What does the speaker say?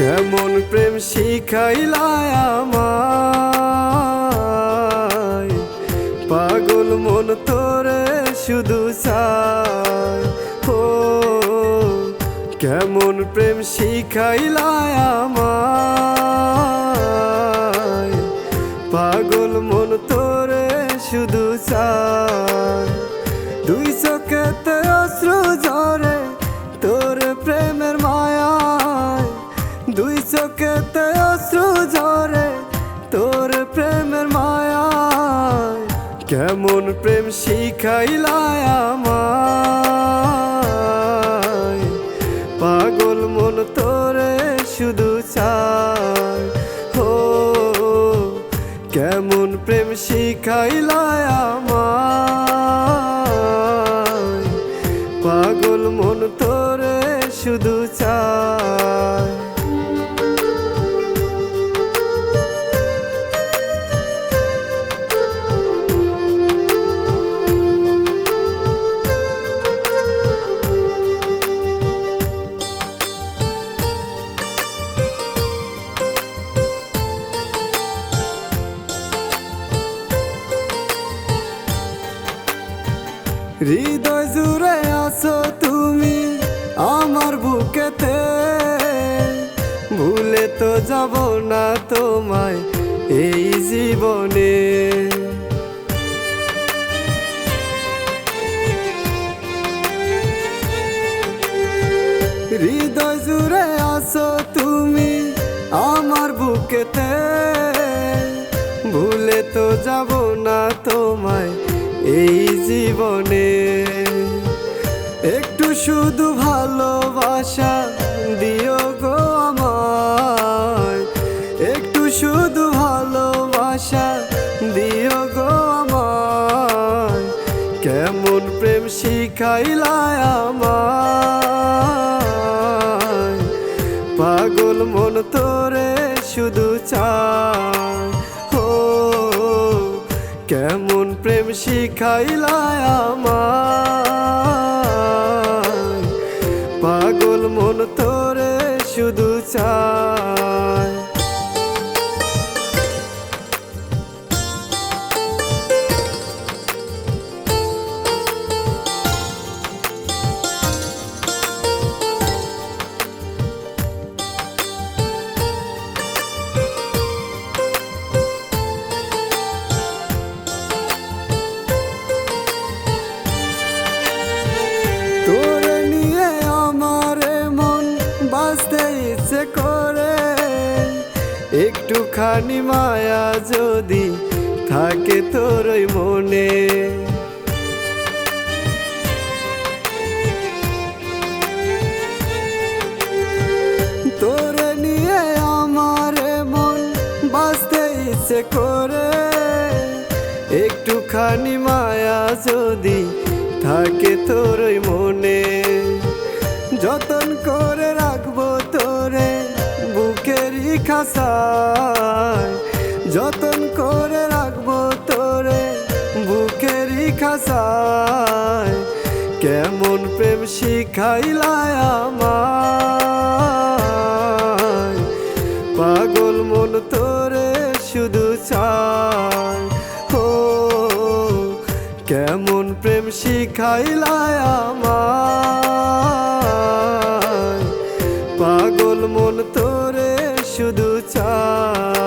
কেমন প্রেম শিখাইলায় আমায়? পাগল মন তোরে শুধু চায়। ও, কেমন প্রেম শিখাইলায় আমায়? পাগল মন তোরে শুধু চায়। দুই কেমন প্রেম শিখাইলায় আমায়। পাগল মন তোরে শুধু চায়। হো, কেমন প্রেম শিখাইলায় আমায়। পাগল মন তোরে শুধু চায়। হৃদয় জুড়ে আছো তুমি আমার বুকেতে। ভুলে তো যাব না তোমায় এই জীবনে। হৃদয় জুড়ে আছো তুমি আমার বুকেতে। ভুলে তো যাব না তোমায় এই জীবনে একটু শুধু ভালোবাসা দিও গো আমায়। একটু শুধু ভালোবাসা দিও গো আমায়। কেমন প্রেম শিখাইলায় আমায়। পাগল মন তোরে শুধু ও কেমন প্রেম শিখাইলায় আমার পাগল মন তোরে শুধু চায়। ইচ্ছে করে। একটুখানি মায়া যদি থাকে তোর ওই মনে। তোরে নিয়ে আমার মন বাঁচতে ইচ্ছে করে। একটুখানি মায়া যদি থাকে তোর ওই মনে। খাসায়, যতন করে রাখব তোরে বুকেরই খাসায়। কেমন প্রেম শিখাইলায় আমায়। পাগল মন তোরে শুধু চায়। ও, কেমন প্রেম শিখাইলায় আমায়। পাগল মন তোরে শুধু চায়